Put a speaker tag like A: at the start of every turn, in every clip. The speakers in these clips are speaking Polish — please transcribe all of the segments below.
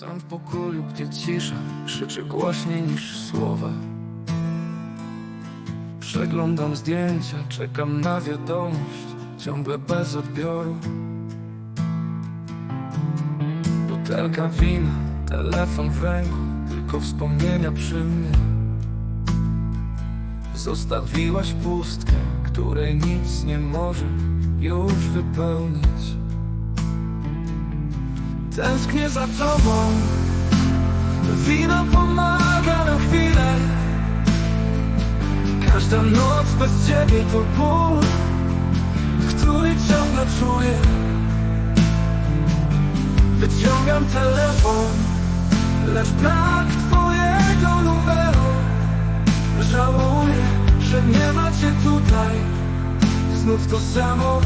A: Sam w pokoju, gdzie cisza krzyczy głośniej niż słowa. Przeglądam zdjęcia, czekam na wiadomość Ciągle bez odbioru. Butelka wina, telefon w ręku Tylko wspomnienia przy mnie. Zostawiłaś pustkę, której nic nie może już wypełnić Tęsknię za tobą. Wino pomaga na chwilę. Każda noc bez ciebie to ból Który ciągle czuję. Wyciągam telefon Lecz brak twojego numeru. Żałuję, że nie macie tutaj. Znów to samo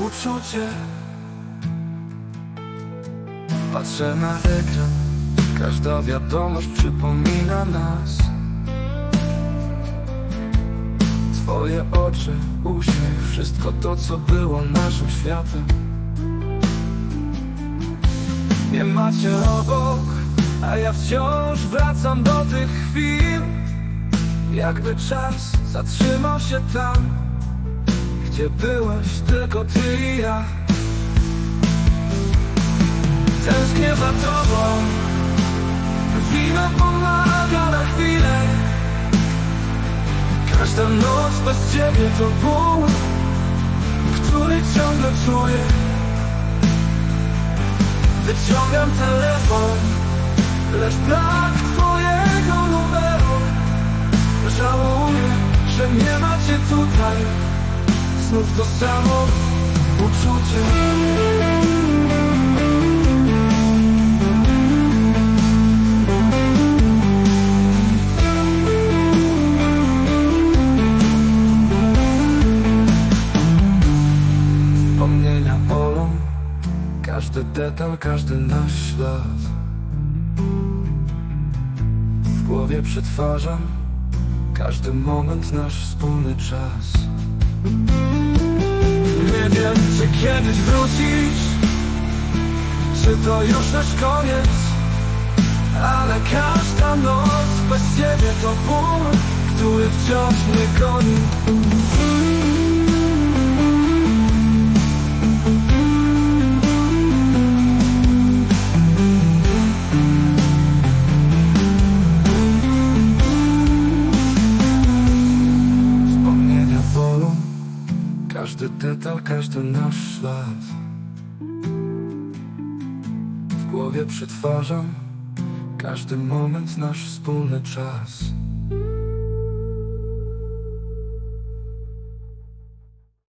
A: uczucie Patrzę na ekran Każda wiadomość przypomina nas. Twoje oczy, uśmiech Wszystko to, co było naszym światem. Nie macie obok A ja wciąż wracam do tych chwil. Jakby czas zatrzymał się tam Gdzie byłeś tylko ty i ja Tęsknię za tobą. Wino pomaga na chwilę. Każda noc bez ciebie to ból Który ciągle czuję. Wyciągam telefon Lecz brak twojego numeru. Żałuję, że nie macie tutaj. Znów to samo uczucie Wspomnienia bolą Każdy detal, każdy nasz ślad W głowie przetwarzam Każdy moment nasz wspólny czas. Nie wiem, czy kiedyś wrócisz Czy to już nasz koniec Ale każda noc bez ciebie to ból Który wciąż mnie goni Każdy detal, każdy nasz ślad W głowie przetwarzam Każdy moment nasz wspólny czas